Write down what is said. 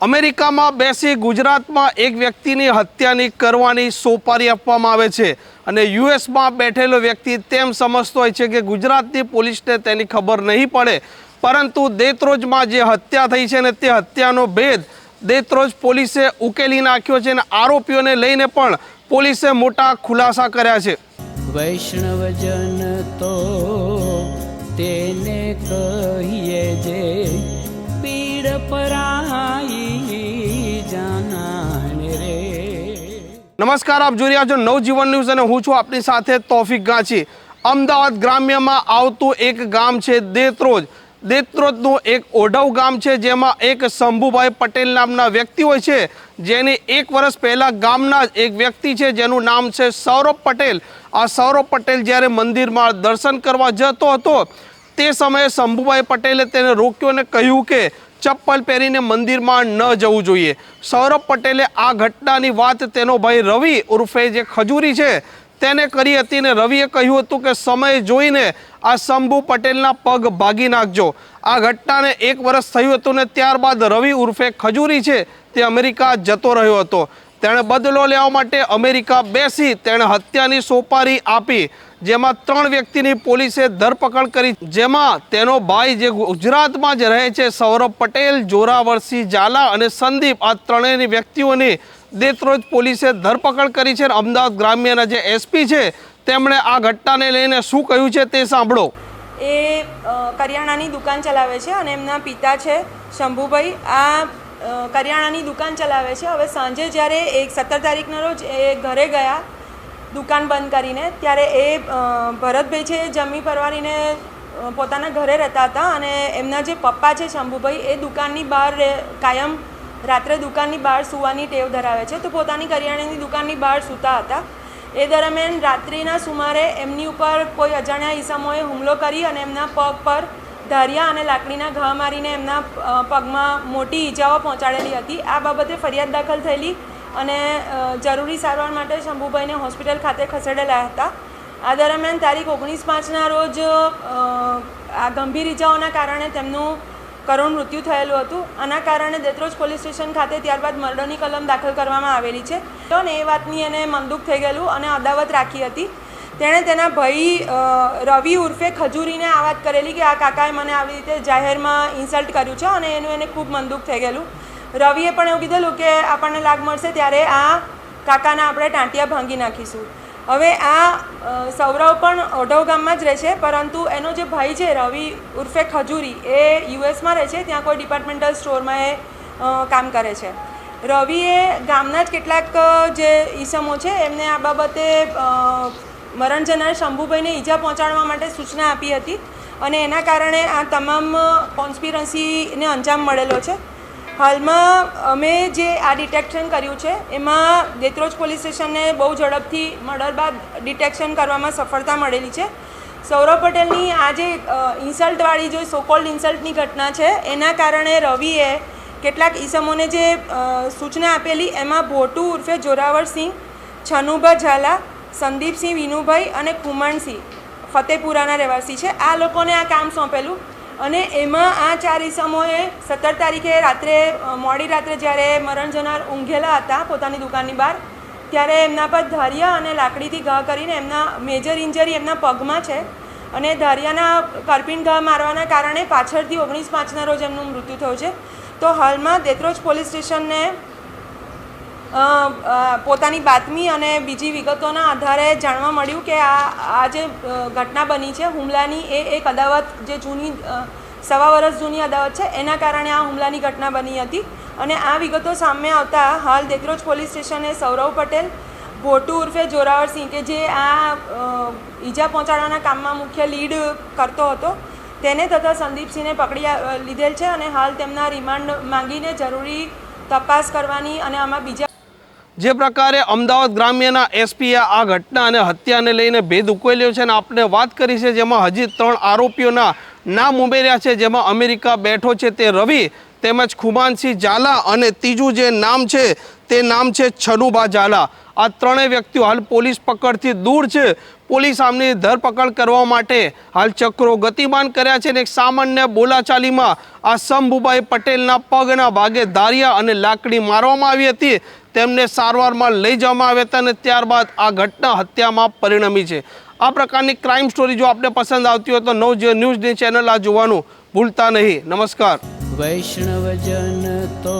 અમેરિકામાં બેસી ગુજરાતમાં એક વ્યક્તિની હત્યાની કરવાની સોપારી આપવામાં આવે છે અને યુએસમાં બેઠેલો વ્યક્તિ તેમ સમજતો હોય છે કે ગુજરાતની પોલીસને તેની ખબર નહીં પડે. પરંતુ દેત્રોજમાં જે હત્યા થઈ છે ને તે હત્યાનો ભેદ દેતરોજ પોલીસે ઉકેલી નાખ્યો છે અને આરોપીઓને લઈને પણ પોલીસે મોટા ખુલાસા કર્યા છે. વૈષ્ણવજન તો તેને કહીએ નમસ્કાર, આપ જોઈ રહ્યા છો નવજીવન ન્યૂઝ અને હું છું આપની સાથે તોફિક ગાંચી. અમદાવાદ ગ્રામ્યમાં આવતું એક ગામ છે દેત્રોજ. દેત્રોજનું એક ઓઢવ ગામ છે, જેમાં એક શંભુભાઈ પટેલ નામના વ્યક્તિ હોય છે. જેની એક વર્ષ પહેલાં ગામના એક વ્યક્તિ છે, જેનું નામ છે સૌરભ પટેલ. આ સૌરભ પટેલ જ્યારે મંદિરમાં દર્શન કરવા જતો હતો, તે સમયે શંભુભાઈ પટેલે તેને રોક્યો અને કહ્યું કે ચપ્પલ પહેરીને મંદિરમાં ન જવું જોઈએ. સૌરભ પટેલે આ ઘટનાની વાત તેનો ભાઈ રવિ ઉર્ફે જે ખજૂરી છે તેને કરી હતી ને રવિએ કહ્યું હતું કે સમય જોઈને આ શંભુ પટેલના પગ ભાગી નાખજો. આ ઘટનાને એક વર્ષ થયું હતું ને ત્યારબાદ રવિ ઉર્ફે ખજૂરી છે તે અમેરિકા જતો રહ્યો હતો. તેણે બદલો લેવા માટે અમેરિકા બેસી તેણે હત્યાની સોપારી આપી, જેમાં ત્રણ વ્યક્તિની પોલીસે ધરપકડ કરી, જેમાં તેનો ભાઈ જે ગુજરાતમાં જ રહે છે, સૌરભ પટેલ, જોરાવરસિંહ ઝાલા અને સંદીપ, આ ત્રણેયની વ્યક્તિઓની દેતરોજ પોલીસે ધરપકડ કરી છે અમદાવાદ ગ્રામ્યના જે એસપી છે, તેમણે આ ઘટનાને લઈને શું કહ્યું છે તે સાંભળો. એ કરિયાણાની દુકાન ચલાવે છે અને એમના પિતા છે શંભુભાઈ. આ કરિયાણાની દુકાન ચલાવે છે. હવે સાંજે જ્યારે એક સત્તર તારીખના રોજ એ ઘરે ગયા, દુકાન બંધ કરીને, ત્યારે એ ભરતભાઈ છે જમી પરવારીને પોતાના ઘરે રહેતા હતા અને એમના જે પપ્પા છે શંભુભાઈ, એ દુકાનની બહાર કાયમ રાત્રે દુકાનની બહાર સૂવાની ટેવ ધરાવે છે. તો પોતાની કરિયાણાની દુકાનની બહાર સૂતા હતા. એ દરમિયાન રાત્રિના સુમારે એમની ઉપર કોઈ અજાણ્યા ઈસમોએ હુમલો કરી અને એમના પગ પર ધારિયા અને લાકડીના ઘા મારીને એમના પગમાં મોટી ઈજાઓ પહોંચાડેલી હતી. આ બાબતે ફરિયાદ દાખલ થયેલી અને જરૂરી સારવાર માટે શંભુભાઈને હોસ્પિટલ ખાતે ખસેડેલા હતા. આ દરમિયાન તારીખ ઓગણીસ પાંચના રોજ આ ગંભીર ઈજાઓના કારણે તેમનું કરુણ મૃત્યુ થયેલું હતું. આના કારણે દેત્રોજ પોલીસ સ્ટેશન ખાતે ત્યારબાદ મર્ડરની કલમ દાખલ કરવામાં આવેલી છે. તો ને એ વાતની એને મનદુખ થઈ ગયેલું અને અદાવત રાખી હતી. તેણે તેના ભાઈ રવિ ઉર્ફે ખજૂરીને આ વાત કરેલી કે આ કાકાએ મને આવી રીતે જાહેરમાં ઇન્સલ્ટ કર્યું છે અને એનું એને ખૂબ મનદુખ થઈ ગયેલું. રવિએ પણ એવું કીધેલું કે આપણને લાગ મળશે ત્યારે આ કાકાના આપણે ટાંટિયા ભાંગી નાખીશું. હવે આ સૌરવ પણ ઓઢવ ગામમાં જ રહે છે, પરંતુ એનો જે ભાઈ છે, રવિ ઉર્ફે ખજૂરી, એ યુએસમાં રહે છે, ત્યાં કોઈ ડિપાર્ટમેન્ટલ સ્ટોરમાં એ કામ કરે છે. રવિએ ગામના જ કેટલાક જે ઈસમો છે, એમને આ બાબતે મરણ જનાર શંભુભાઈને ઈજા પહોંચાડવા માટે સૂચના આપી હતી અને એના કારણે આ તમામ કોન્સ્પિરસીને અંજામ મળેલો છે. હાલમાં અમે જે આ ડિટેક્શન કર્યું છે, એમાં દેત્રોજ પોલીસ સ્ટેશનને બહુ ઝડપથી મર્ડર બાદ ડિટેક્શન કરવામાં સફળતા મળેલી છે. સૌરભ પટેલની આ જે ઇન્સલ્ટવાળી જે સોકોલ્ડ ઇન્સલ્ટની ઘટના છે, એના કારણે રવિએ કેટલાક ઈસમોને જે સૂચના આપેલી, એમાં ભોટુ ઉર્ફે જોરાવરસિંહ છનુભા ઝાલા સંદીપસિંહ, વિનુભાઈ અને કુમાણસિંહ ફતેપુરાના રહેવાસી છે. આ લોકોને આ કામ સોંપેલું અને એમાં આ ચાર ઈસમોએ સત્તર તારીખે રાત્રે મોડી રાત્રે જ્યારે મરણ જનાર ઊંઘેલા હતા પોતાની દુકાનની બહાર, ત્યારે એમના પર ધારિયા અને લાકડીથી ઘા કરીને એમના મેજર ઇન્જરી એમના પગમાં છે અને ધારિયાના કરપીણ ઘા મારવાના કારણે પાછળથી ઓગણીસ પાંચના રોજ એમનું મૃત્યુ થયું છે. તો હાલમાં દેત્રોજ પોલીસ સ્ટેશનને પોતાની બાતમી અને બીજી વિગતોના આધારે જાણવા મળ્યું કે આ આ જે ઘટના બની છે, હુમલાની એ એક અદાવત, જે જૂની સવા વર્ષ જૂની અદાવત છે, એના કારણે આ હુમલાની ઘટના બની હતી. અને આ વિગતો સામે આવતા હાલ દેત્રોજ પોલીસ સ્ટેશને સૌરવ પટેલ, ભોટુ ઉર્ફે જોરાવરસિંહ કે જે આ ઈજા પહોંચાડવાના કામમાં મુખ્ય લીડ કરતો હતો, તેને તથા સંદીપસિંહને પકડી લીધેલ છે અને હાલ તેમના રિમાન્ડ માંગીને જરૂરી તપાસ કરવાની અને આમાં બીજા જે પ્રકારે અમદાવાદ ગ્રામ્યના એસપીએ આ ઘટના અને હત્યાને લઈને ભેદ ઉકેલ્યો છે અને આપણે વાત કરી છે જેમાં હજી ત્રણ આરોપીઓના નામ ઉમેર્યા છે. જેમાં અમેરિકા બેઠો છે તે રવિ, તેમજ ખુમાનસિંહ ઝાલા અને ત્રીજું જે નામ છે તે નામ છે છનુભા ઝાલા. આ ત્રણેય વ્યક્તિઓ હાલ પોલીસ પકડથી દૂર છે. પોલીસ આમની ધરપકડ કરવા માટે હાલ ચક્રો ગતિમાન કર્યા છે અને એક સામાન્ય બોલાચાલીમાં આ શંભુભાઈ પટેલના પગના ભાગે ધારિયા અને લાકડી મારવામાં આવી હતી. તેમને સારવારમાં લઈ જવામાં આવ્યા હતા અને ત્યારબાદ આ ઘટના હત્યામાં પરિણમી છે. આ પ્રકારની ક્રાઇમ સ્ટોરી જો આપને પસંદ આવતી હોય તો નવજીવન ન્યૂઝની ચેનલ આ જોવાનું ભૂલતા નહીં. નમસ્કાર. વૈષ્ણવજન તો